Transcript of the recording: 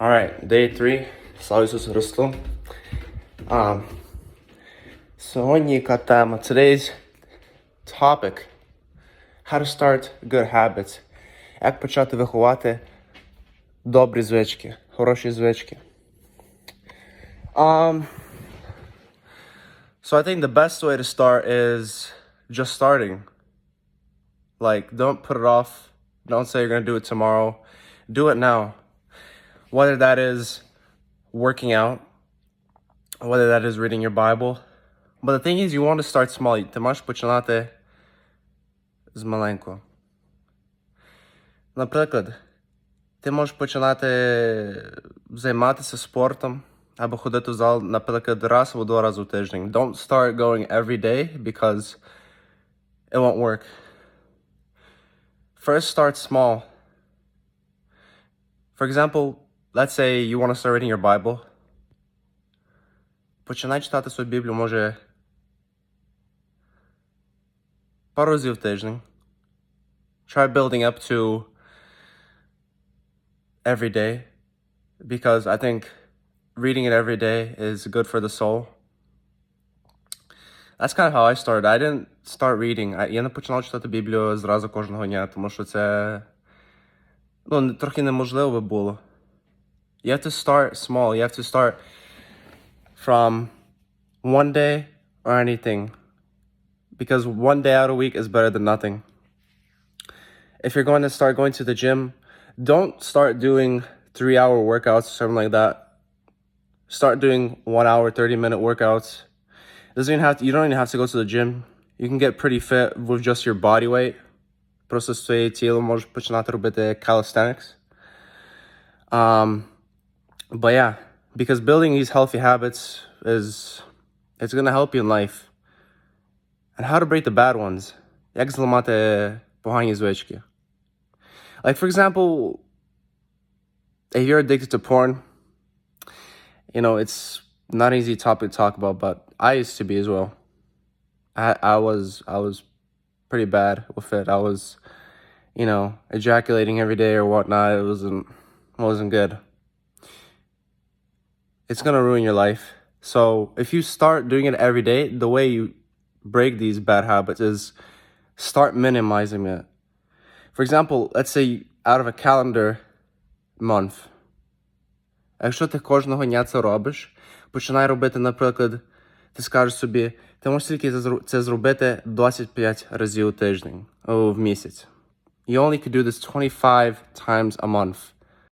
All right, day three. Слава Ісусу Христу. Um, сьогодні яка тема? Today's topic. How to start good habits. Як почати виховати добрі звички, хороші звички. Um, so I think the best way to start is just starting. Like, don't put it off. Don't say you're going to do it tomorrow. Do it now. Whether that is working out, whether that is reading your Bible. But the thing is, you want to start small. Ти можеш починати з маленького. Наприклад, ти можеш починати займатися спортом або ходити в зал, наприклад, раз або два рази в тиждень. Don't start going every day because it won't work. First, start small. For example, let's say you want to start reading your Bible. Починай читати свою Біблію, може, пару разів в тиждень. Try building up to every day because I think reading it every day is good for the soul. That's kind of how I started. I didn't start reading. I, я не починав читати Біблію зразу кожного дня, тому що це ну, не- трохи неможливо би було. You have to start small. You have to start from one day or anything. Because one day out a week is better than nothing. If you're going to start going to the gym, don't start doing three hour workouts or something like that. Start doing one hour, 30 minute workouts. Doesn't even have to, you don't even have to go to the gym. You can get pretty fit with just your body weight. Просто з своєю тілом можеш починати робити calisthenics. Um, but yeah, because building these healthy habits is it's gonna help you in life. And how to break the bad ones. Like for example, if you're addicted to porn, you know, it's not an easy topic to talk about, but I used to be as well. I I was I was pretty bad with it. I was, you know, ejaculating every day or whatnot. It wasn't wasn't good It's gonna ruin your life. So if you start doing it every day, the way you break these bad habits is start minimizing it. For example, let's say out of a calendar month. А якщо ти кожного дня це робиш, починай робити, наприклад, ти скажеш собі, ти можеш тільки це зру- це зробити 25 разів у тиждень, о, в місяць. You only could do this 25 times a month.